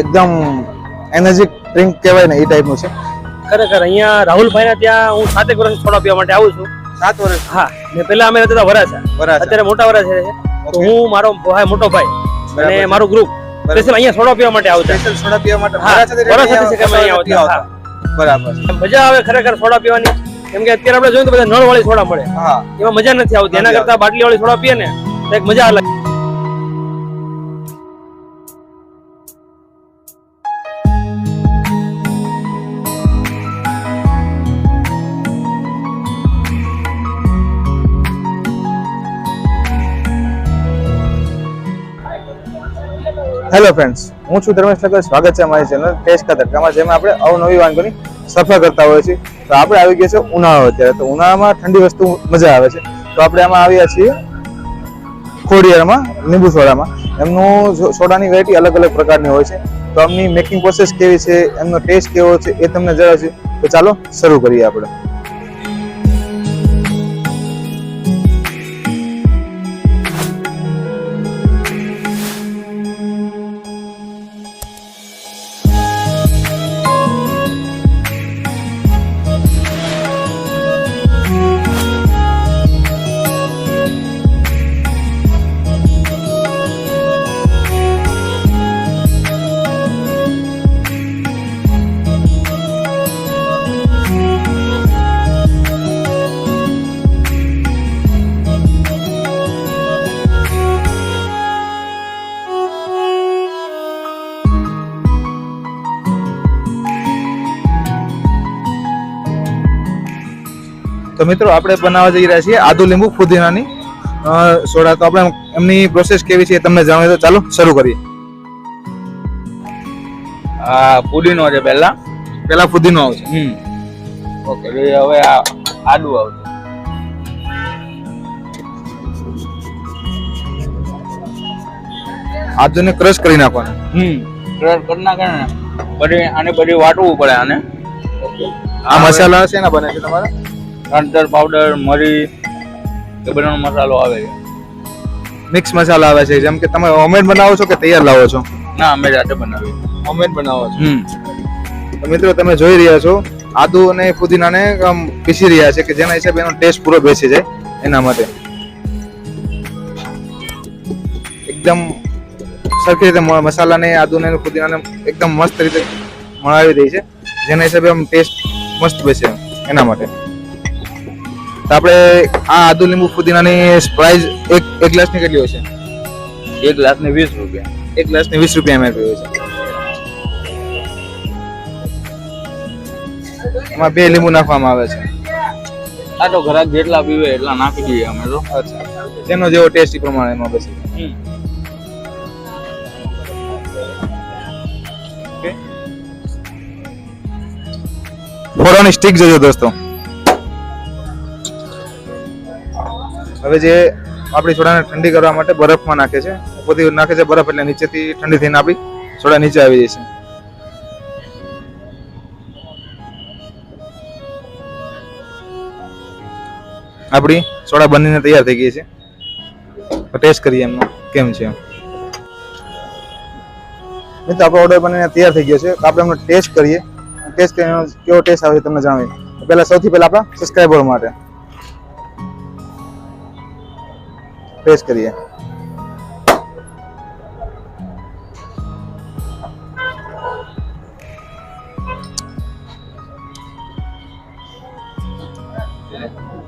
એકદમ energy drink કહેવાય ને એ ટાઈપનું છે. ખરેખર અહીંયા રાહુલભાઈ ત્યાં હું સાતેક વર્ષ સોડા પીવા માટે આવું છું. સાત વર્ષ હા ને પેલા અમે રહેતા હતા વરાછા. વરાછા. અત્યારે મોટા વરાછા છે. તો હું મારો ભાઈ મોટો ભાઈ અને મારું ગ્રુપ સ્પેશિયલ અહીંયા સોડા પીવા માટે આવતા. સ્પેશિયલ સોડા પીવા માટે વરાછા કે અમે અહીંયા આવતા. બરાબર મજા આવે ખરેખર સોડા પીવાની. કેમ કે અત્યારે આપણે જોઈએ તો બધા નળ વાળી સોડા મળે. હા. એમાં મજા નથી આવતી. એના કરતા બાટલી વાળી સોડા પીએ ને તો એક મજા અલગ. હેલો ફ્રેન્ડ્સ હું છું ધર્મેશ ઠક્કર સ્વાગત છે અમારી ચેનલ ટેસ્ટ કતરકામાં જેમાં આપણે અવનવી વાનગીની સફર કરતા હોઈએ છીએ. તો આપણે આવી ગયા છે ઉનાળો અત્યારે. તો ઉનાળામાં ઠંડી વસ્તુ મજા આવે છે. તો આપણે આમાં આવ્યા છીએ ખોડિયારમાં, લીંબુ સોડામાં. એમનું સોડાની વેરાયટી અલગ અલગ પ્રકારની હોય છે. તો એમની મેકિંગ પ્રોસેસ કેવી છે, એમનો ટેસ્ટ કેવો છે, એ તમને જણાવશે. તો ચાલો શરૂ કરીએ આપણે. તો મિત્રો આપણે બનાવવા જઈ રહ્યા છીએ આદુ લીંબુ ફુદીનાની. સોડા. તો આપણે એમની પ્રોસેસ કેવી છે તમને જણાવીએ તો ચાલો શરૂ કરીએ. આ પુદીનો છે પહેલા. પહેલા ફુદીનો આવશે. હમ. ઓકે હવે આ આદુ આવશે. આદુને ક્રશ કરી નાખવાનું. હમ. ક્રશ કરી નાખે ને બધી આને બધી વાટવું પડે આને. આ મસાલા છે ને બને છે તમારા? હળદર પાવડર મરી એ બધાનો મસાલો આવે છે. મિક્સ મસાલા આવે છે જેમ કે તમે હોમમેડ બનાવો છો કે તૈયાર લાવો છો? ના અમે જાતે બનાવીએ. હોમમેડ બનાવો છો? હમ. તો મિત્રો તમે જોઈ રહ્યા છો આદુ અને ફુદીનાને આમ પીસી રહ્યા છે કે જેના હિસાબે એનો ટેસ્ટ પૂરો બેસી જાય એના માટે. એકદમ સરખી રીતે મ- મસાલાને આદુને અને ફુદીનાને એકદમ મસ્ત રીતે મળાવી દે છે જેના હિસાબે આમ ટેસ્ટ મસ્ત બેસે એના માટે. તો આપણે આ આદુ લીંબુ ફુદીનાની પ્રાઇસ એક એક ગ્લાસની કેટલી હોય છે? એક ગ્લાસની વીસ રૂપિયા. એક ગ્લાસની વીસ રૂપિયા એમ હોય છે. એમાં બે લીંબુ નાખવામાં આવે છે. આ તો ઘરાક જેટલા પીવે એટલા નાખી દઈએ અમે તો. અચ્છા. જેનો જેવો ટેસ્ટ એ પ્રમાણે એમાં પછી ફોડવાની સ્ટીક જોજો દોસ્તો. હવે જે આપણી સોડાને ઠંડી કરવા માટે બરફમાં નાખે છે, ઉપરથી નાખે છે બરફ એટલે નીચેથી ઠંડી થઈને આપણી સોડા નીચે આવી છે. આપણી સોડા બનીને તૈયાર થઈ ગઈ છે. ટેસ્ટ કરીએ એમનો, કેમ છે મિત્રો, આપણો ઓર્ડર બનીને તૈયાર થઈ ગયો છે, તો આપણે એમનો ટેસ્ટ કરીએ. ટેસ્ટ કેવો ટેસ્ટ આવે તમને જણાવીએ. પહેલાં સૌથી પહેલા આપણા સબસ્ક્રાઈબર માટે. ટેસ્ટ કરીએ.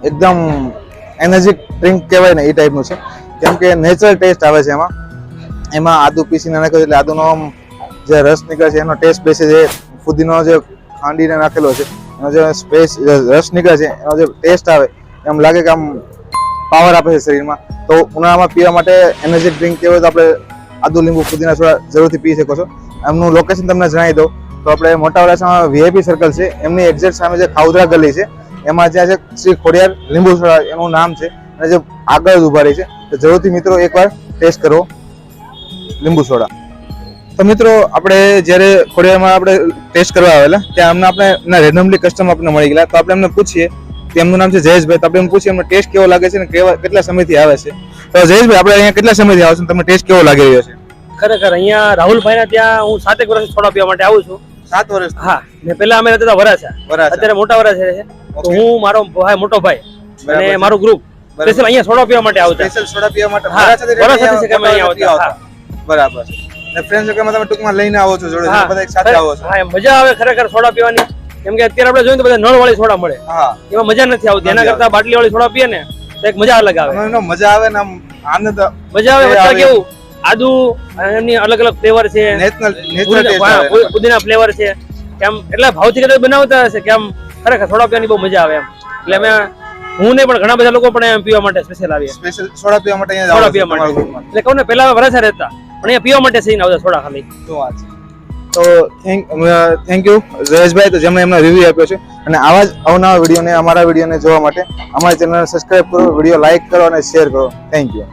એકદમ એનર્જી ડ્રિંક કહેવાય ને એ ટાઈપનું છે. કેમ કે નેચરલ ટેસ્ટ આવે છે એમાં. એમાં આદુ પીસીને નાખ્યો એટલે આદુનો જે રસ નીકળે છે, એનો ટેસ્ટ બેસે છે. ફુદીનો જે ખાંડીને નાખેલો છે, એનો જે સ્પેસ રસ નીકળે છે, એનો જે ટેસ્ટ આવે, એમ લાગે કે આમ પાવર આપે છે શરીરમાં. તો ઉનાળામાં પીવા માટે એનર્જી ડ્રિંક કહેવાય તો આપણે આદુ લીંબુ ફુદીના સોડા જરૂરથી પી શકો છો. એમનું લોકેશન તમને જણાવી દઉં. તો આપણે મોટા વરાછામાં વીઆઈપી સર્કલ છે. એમની એક્ઝેક્ટ સામે જે ખાઉદરા ગલી છે, એમાં જ્યાં છે શ્રી ખોડિયાર લીંબુ સોડા એનું નામ છે. અને જે આગળ જ ઊભા રહી છે. તો જરૂરથી મિત્રો એકવાર ટેસ્ટ કરો લીંબુ સોડા. તો મિત્રો, આપણે જ્યારે ખોડિયારમાં આપણે ટેસ્ટ કરવા આવેલા, ત્યાં અમને આપણે રેન્ડમલી કસ્ટમર આપણને મળી ગયેલા. તો આપણે એમને પૂછીએ કે એમનું નામ છે જયેશભાઈ. તો આપણે એમ પૂછીએ એમનો ટેસ્ટ કેવો લાગે છે ને કેવા કેટલા સમયથી આવે છે? તો જયેશભાઈ આપણે અહીંયા કેટલા સમયથી આવે છે તમને ટેસ્ટ કેવો લાગી રહ્યો છે? ખરેખર અહીંયા રાહુલભાઈ ત્યાં હું સાતેક વર્ષ છોડા પીવા માટે આવું છું. સાત વર્ષ હા ને પેલા અમે રહેતા વરાછા. અત્યારે મોટા વરાછા છે. તો હું મારો ભાઈ મોટો ભાઈ અને મારું ગ્રુપ. સ્પેશિયલ અહીંયા સોડા પીવા માટે આવતા. સ્પેશિયલ સોડા પીવા માટે? વરાછા કે અમે અહીંયા આવતા. બરાબર છે. ને ફ્રેન્ડ્સ તમે ટૂંકમાં લઈને આવો છો જોડે બધા એક સાથે આવો છો. હા મજા આવે ખરેખર સોડા પીવાની. કેમ કે અત્યારે આપણે જોઈએ તો બધા નળ વાળી સોડા મળે. એમાં મજા નથી આવતી. એના કરતા બાટલી વાળી સોડા પીએ ને તો એક મજા અલગ આવે. એનો મજા આવે ને આનંદ મજા આવે. એ વચ્ચે કેવું? આદુ એમની અલગ અલગ ફ્લેવર છે. નેશનલ પુદીના- ફ્લેવર છે. કેમ એટલા ભાવથી કદાચ બનાવતા હશે કે આમ ખરેખર સોડા પીવાની બહુ મજા આવે એમ. એટલે અમે હું નહીં પણ ઘણા બધા લોકો પણ એમ પીવા માટે સ્પેશિયલ આવીએ. સ્પેશિયલ સોડા પીવા માટે અહીંયા સોડા પીવા માટે. એટલે કહું ને પહેલા વરસાદ રહેતા. પણ અહીંયા પીવા માટે સહી આવતા સોડા ખાલી. શું વાત છે. તો થેન્ક થેન્ક યુ જયેશભાઈ, તો જેમણે એમનો રિવ્યુ આપ્યો છે. અને આવા જ અવનવા વિડીયોને, અમારા વિડીયોને જોવા માટે અમારી ચેનલને સબસ્ક્રાઈબ કરો, વીડિયો લાઇક કરો અને શેર કરો. Thank you